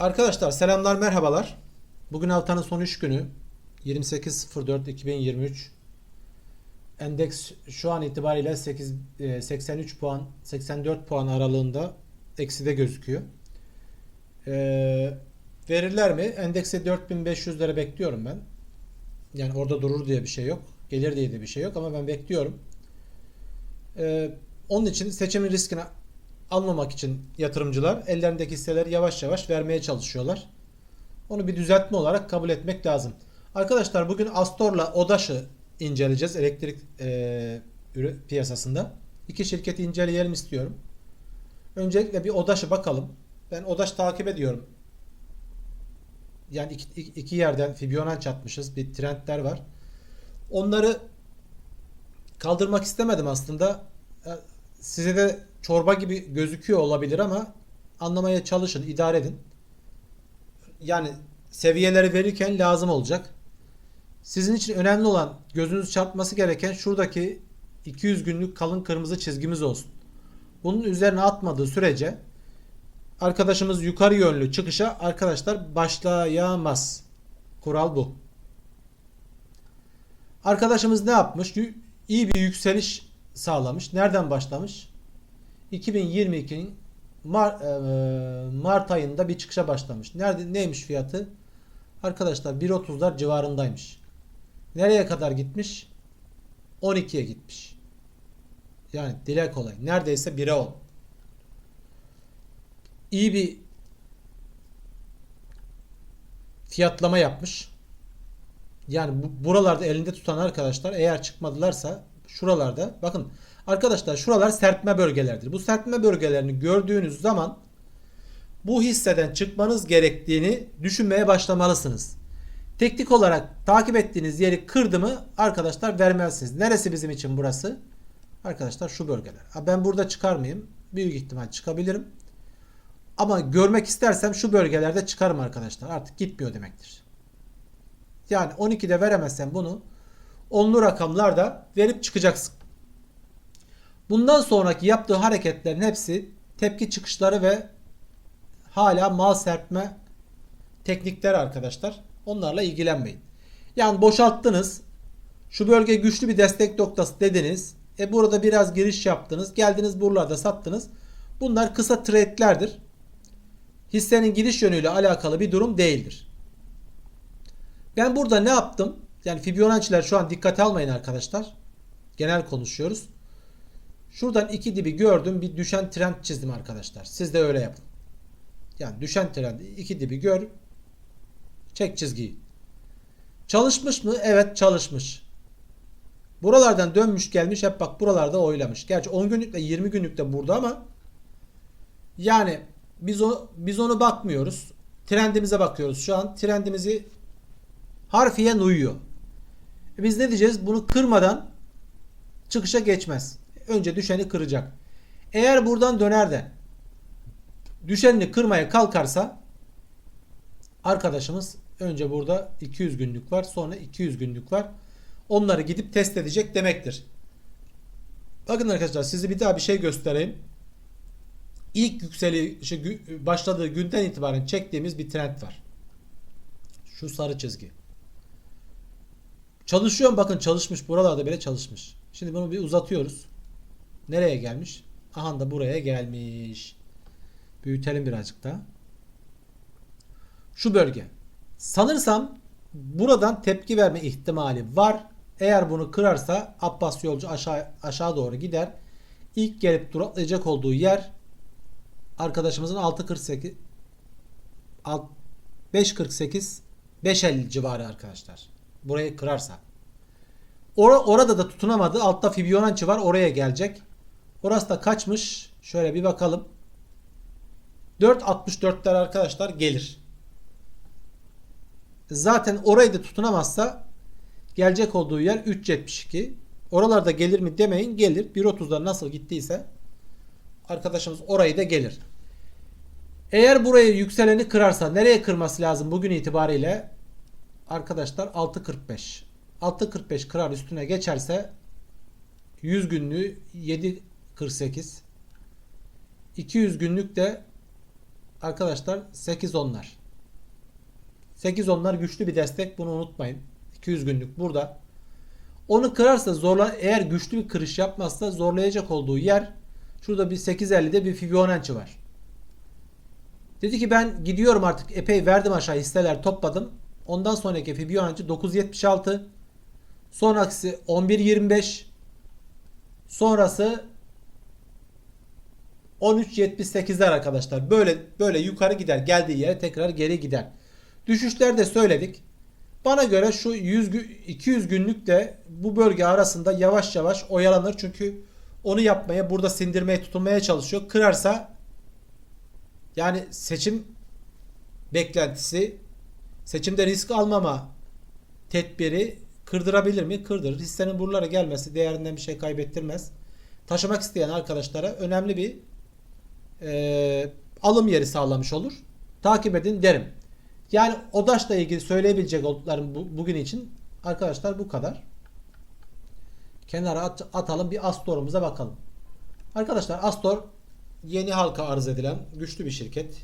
Arkadaşlar selamlar merhabalar. Bugün haftanın son 3 günü 28.04.2023 Endeks şu an itibariyle 8, e, 83 puan 84 puan aralığında ekside gözüküyor. E, verirler mi? Endekse 4500'lere bekliyorum ben. Yani orada durur diye bir şey yok. Gelir diye de bir şey yok ama ben bekliyorum. E, onun için seçimin riskini almamak için yatırımcılar ellerindeki hisseleri yavaş yavaş vermeye çalışıyorlar. Onu bir düzeltme olarak kabul etmek lazım. Arkadaşlar bugün Astor'la Odaş'ı inceleyeceğiz elektrik e, piyasasında. İki şirketi inceleyelim istiyorum. Öncelikle bir Odaş'a bakalım. Ben Odaş takip ediyorum. Yani iki- iki yerden Fibonacci atmışız. Bir trendler var. Onları kaldırmak istemedim aslında. Size de çorba gibi gözüküyor olabilir ama anlamaya çalışın, idare edin. Yani seviyeleri verirken lazım olacak. Sizin için önemli olan gözünüz çarpması gereken şuradaki 200 günlük kalın kırmızı çizgimiz olsun. Bunun üzerine atmadığı sürece arkadaşımız yukarı yönlü çıkışa arkadaşlar başlayamaz. Kural bu. Arkadaşımız ne yapmış? İyi bir yükseliş sağlamış. Nereden başlamış? 2022'nin Mar- e, Mart ayında bir çıkışa başlamış. Nerede neymiş fiyatı? Arkadaşlar 1.30'lar civarındaymış. Nereye kadar gitmiş? 12'ye gitmiş. Yani dile kolay. Neredeyse 1'e 10. İyi bir fiyatlama yapmış. Yani bu, buralarda elinde tutan arkadaşlar eğer çıkmadılarsa şuralarda bakın arkadaşlar şuralar serpme bölgelerdir. Bu serpme bölgelerini gördüğünüz zaman bu hisseden çıkmanız gerektiğini düşünmeye başlamalısınız. Teknik olarak takip ettiğiniz yeri kırdı mı arkadaşlar vermezsiniz. Neresi bizim için burası? Arkadaşlar şu bölgeler. Ben burada çıkar mıyım? Büyük ihtimal çıkabilirim. Ama görmek istersem şu bölgelerde çıkarım arkadaşlar. Artık gitmiyor demektir. Yani 12'de veremezsen bunu onlu rakamlarda verip çıkacaksın. Bundan sonraki yaptığı hareketlerin hepsi tepki çıkışları ve hala mal serpme teknikleri arkadaşlar. Onlarla ilgilenmeyin. Yani boşalttınız. Şu bölge güçlü bir destek noktası dediniz. E burada biraz giriş yaptınız. Geldiniz buralarda sattınız. Bunlar kısa trade'lerdir. Hissenin giriş yönüyle alakalı bir durum değildir. Ben burada ne yaptım? Yani Fibonacci'ler şu an dikkate almayın arkadaşlar. Genel konuşuyoruz. Şuradan iki dibi gördüm. Bir düşen trend çizdim arkadaşlar. Siz de öyle yapın. Yani düşen trend iki dibi gör. Çek çizgiyi. Çalışmış mı? Evet çalışmış. Buralardan dönmüş gelmiş. Hep bak buralarda oylamış. Gerçi 10 günlükle 20 günlükte burada ama yani biz o biz onu bakmıyoruz. Trendimize bakıyoruz şu an. Trendimizi harfiyen uyuyor. E Biz ne diyeceğiz? Bunu kırmadan çıkışa geçmez. Önce düşeni kıracak. Eğer buradan döner de düşenini kırmaya kalkarsa arkadaşımız önce burada 200 günlük var sonra 200 günlük var. Onları gidip test edecek demektir. Bakın arkadaşlar size bir daha bir şey göstereyim. İlk yükselişi gü- başladığı günden itibaren çektiğimiz bir trend var. Şu sarı çizgi. Çalışıyor mu? Bakın çalışmış. Buralarda bile çalışmış. Şimdi bunu bir uzatıyoruz. Nereye gelmiş? Aha da buraya gelmiş. Büyütelim birazcık daha. Şu bölge. Sanırsam buradan tepki verme ihtimali var. Eğer bunu kırarsa Abbas yolcu aşağı aşağı doğru gider. İlk gelip duraklayacak olduğu yer arkadaşımızın 6.48 alt- 5.48 5.50 civarı arkadaşlar. Burayı kırarsa. Ora, orada da tutunamadı. Altta Fibonacci var. Oraya gelecek. Orası da kaçmış? Şöyle bir bakalım. 4.64'ler arkadaşlar gelir. Zaten orayı da tutunamazsa gelecek olduğu yer 3.72. Oralarda gelir mi demeyin. Gelir. 1.30'da nasıl gittiyse arkadaşımız orayı da gelir. Eğer burayı yükseleni kırarsa nereye kırması lazım bugün itibariyle? Arkadaşlar 6.45. 6.45 kırar üstüne geçerse 100 günlüğü 7.48 200 günlük de arkadaşlar 8 onlar. 8 onlar güçlü bir destek bunu unutmayın. 200 günlük burada. Onu kırarsa zorla eğer güçlü bir kırış yapmazsa zorlayacak olduğu yer şurada bir 8.50'de bir Fibonacci var. Dedi ki ben gidiyorum artık epey verdim aşağı hisseler topladım. Ondan sonraki Fibonacci 9.76 sonrası 11.25 sonrası 13.78'ler arkadaşlar. Böyle böyle yukarı gider. Geldiği yere tekrar geri gider. Düşüşlerde söyledik. Bana göre şu 100 gü- 200 günlükle bu bölge arasında yavaş yavaş oyalanır. Çünkü onu yapmaya, burada sindirmeye, tutunmaya çalışıyor. Kırarsa yani seçim beklentisi, seçimde risk almama tedbiri kırdırabilir mi? Kırdırır. Hissenin buralara gelmesi değerinden bir şey kaybettirmez. Taşımak isteyen arkadaşlara önemli bir e, alım yeri sağlamış olur. Takip edin derim. Yani ODAŞ'la ilgili söyleyebilecek olduklarım bu, bugün için arkadaşlar bu kadar. Kenara at- atalım bir Astor'umuza bakalım. Arkadaşlar Astor yeni halka arz edilen güçlü bir şirket.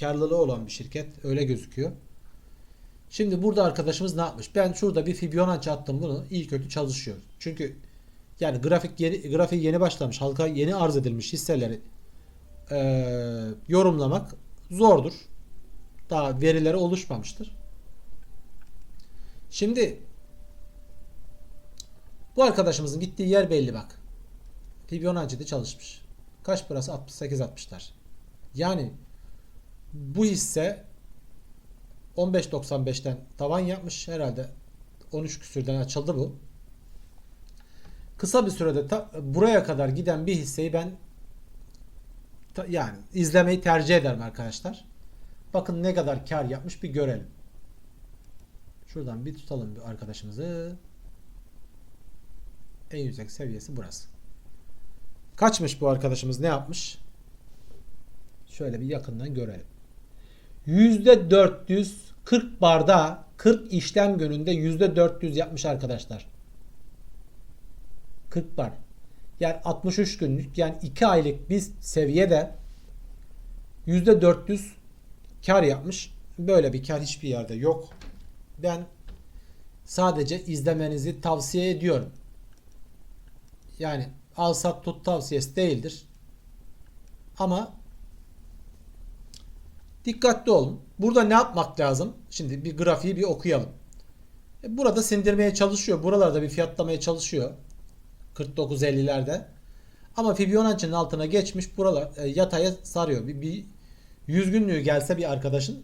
Karlılığı olan bir şirket. Öyle gözüküyor. Şimdi burada arkadaşımız ne yapmış? Ben şurada bir Fibonacci attım bunu. İyi kötü çalışıyor. Çünkü yani grafik yeni grafiği yeni başlamış. Halka yeni arz edilmiş hisseleri eee, yorumlamak zordur. Daha verileri oluşmamıştır. Şimdi bu arkadaşımızın gittiği yer belli bak. Fibonacci'de çalışmış. Kaç parası? 68-60'lar. Yani bu hisse 15.95'ten tavan yapmış herhalde 13 küsürden açıldı bu. Kısa bir sürede ta- buraya kadar giden bir hisseyi ben ta- yani izlemeyi tercih ederim arkadaşlar. Bakın ne kadar kar yapmış bir görelim. Şuradan bir tutalım bir arkadaşımızı. En yüksek seviyesi burası. Kaçmış bu arkadaşımız ne yapmış? Şöyle bir yakından görelim. %440 barda 40 işlem gününde %400 yapmış arkadaşlar. 40 bar. Yani 63 günlük yani 2 aylık bir seviyede %400 kar yapmış. Böyle bir kar hiçbir yerde yok. Ben sadece izlemenizi tavsiye ediyorum. Yani al sat tut tavsiyesi değildir. Ama dikkatli olun. Burada ne yapmak lazım? Şimdi bir grafiği bir okuyalım. E, Burada sindirmeye çalışıyor. Buralarda bir fiyatlamaya çalışıyor. 49.50'lerde. Ama Fibonacci'nin altına geçmiş. Buralar e, yataya sarıyor. Bir, bir 100 günlüğü gelse bir arkadaşın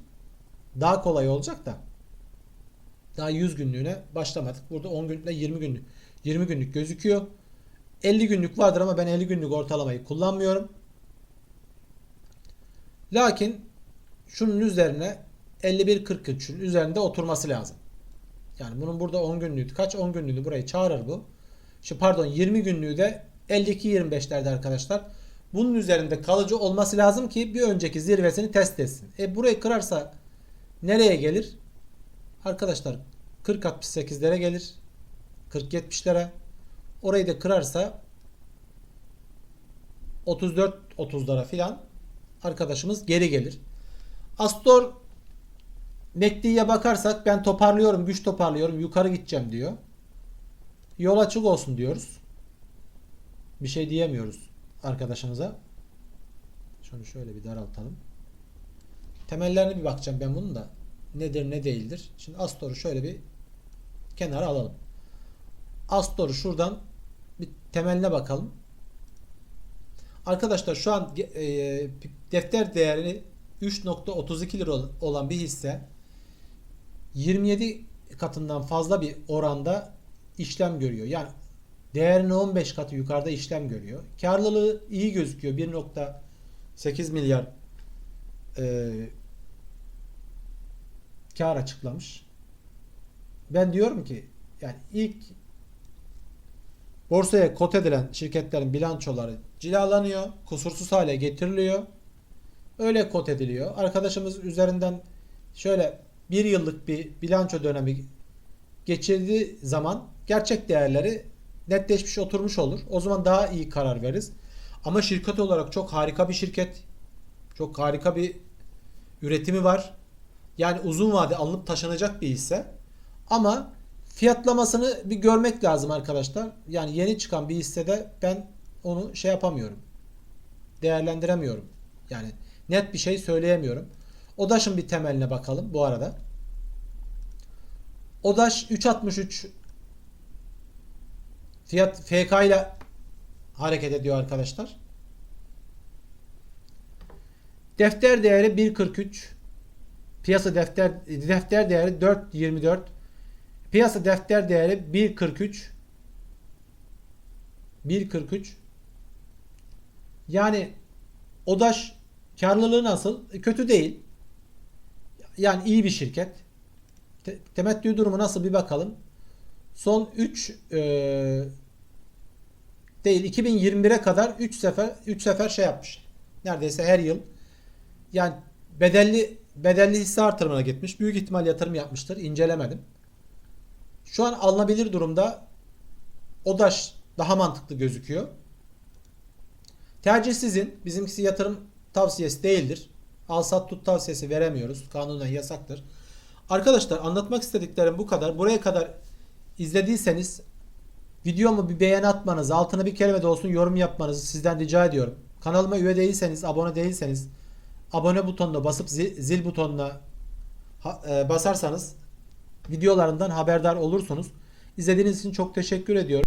daha kolay olacak da. Daha 100 günlüğüne başlamadık. Burada 10 günlükle 20 günlük 20 günlük gözüküyor. 50 günlük vardır ama ben 50 günlük ortalamayı kullanmıyorum. Lakin şunun üzerine 51-43'ün üzerinde oturması lazım. Yani bunun burada 10 günlüğü kaç 10 günlüğünü burayı çağırır bu. Şu pardon 20 günlüğü de 52-25'lerde arkadaşlar. Bunun üzerinde kalıcı olması lazım ki bir önceki zirvesini test etsin. E burayı kırarsa nereye gelir? Arkadaşlar 40-68'lere gelir. 40-70'lere. Orayı da kırarsa 34-30'lara filan arkadaşımız geri gelir. Astor MACD'ye bakarsak ben toparlıyorum, güç toparlıyorum, yukarı gideceğim diyor. Yol açık olsun diyoruz. Bir şey diyemiyoruz arkadaşımıza. Şunu şöyle bir daraltalım. Temellerine bir bakacağım ben bunun da. Nedir ne değildir. Şimdi Astor'u şöyle bir kenara alalım. Astor'u şuradan bir temeline bakalım. Arkadaşlar şu an e, defter değeri 3.32 lira olan bir hisse 27 katından fazla bir oranda işlem görüyor. Yani değerinin 15 katı yukarıda işlem görüyor. Karlılığı iyi gözüküyor. 1.8 milyar e, kar açıklamış. Ben diyorum ki yani ilk borsaya kot edilen şirketlerin bilançoları cilalanıyor, kusursuz hale getiriliyor. Öyle kot ediliyor. Arkadaşımız üzerinden şöyle bir yıllık bir bilanço dönemi geçirdiği zaman gerçek değerleri netleşmiş oturmuş olur. O zaman daha iyi karar veririz. Ama şirket olarak çok harika bir şirket. Çok harika bir üretimi var. Yani uzun vade alınıp taşınacak bir hisse. Ama fiyatlamasını bir görmek lazım arkadaşlar. Yani yeni çıkan bir hissede ben onu şey yapamıyorum. Değerlendiremiyorum. Yani net bir şey söyleyemiyorum. ODAŞ'ın bir temeline bakalım bu arada. ODAŞ 3.63 fiyat FK ile hareket ediyor arkadaşlar. Defter değeri 1.43. Piyasa defter defter değeri 4.24. Piyasa defter değeri 1.43. 1.43. Yani ODAŞ karlılığı nasıl? E, Kötü değil. Yani iyi bir şirket. Te- temettü durumu nasıl bir bakalım. Son 3 değil 2021'e kadar 3 sefer 3 sefer şey yapmış. Neredeyse her yıl. Yani bedelli bedelli hisse artırımına gitmiş. Büyük ihtimal yatırım yapmıştır. İncelemedim. Şu an alınabilir durumda ODAŞ daha mantıklı gözüküyor. Tercih sizin. Bizimkisi yatırım tavsiyesi değildir. Al sat tut tavsiyesi veremiyoruz. Kanunen yasaktır. Arkadaşlar anlatmak istediklerim bu kadar. Buraya kadar izlediyseniz videomu bir beğeni atmanızı, altına bir kelime de olsun yorum yapmanızı sizden rica ediyorum. Kanalıma üye değilseniz, abone değilseniz abone butonuna basıp zil, zil butonuna e, basarsanız videolarından haberdar olursunuz. İzlediğiniz için çok teşekkür ediyorum.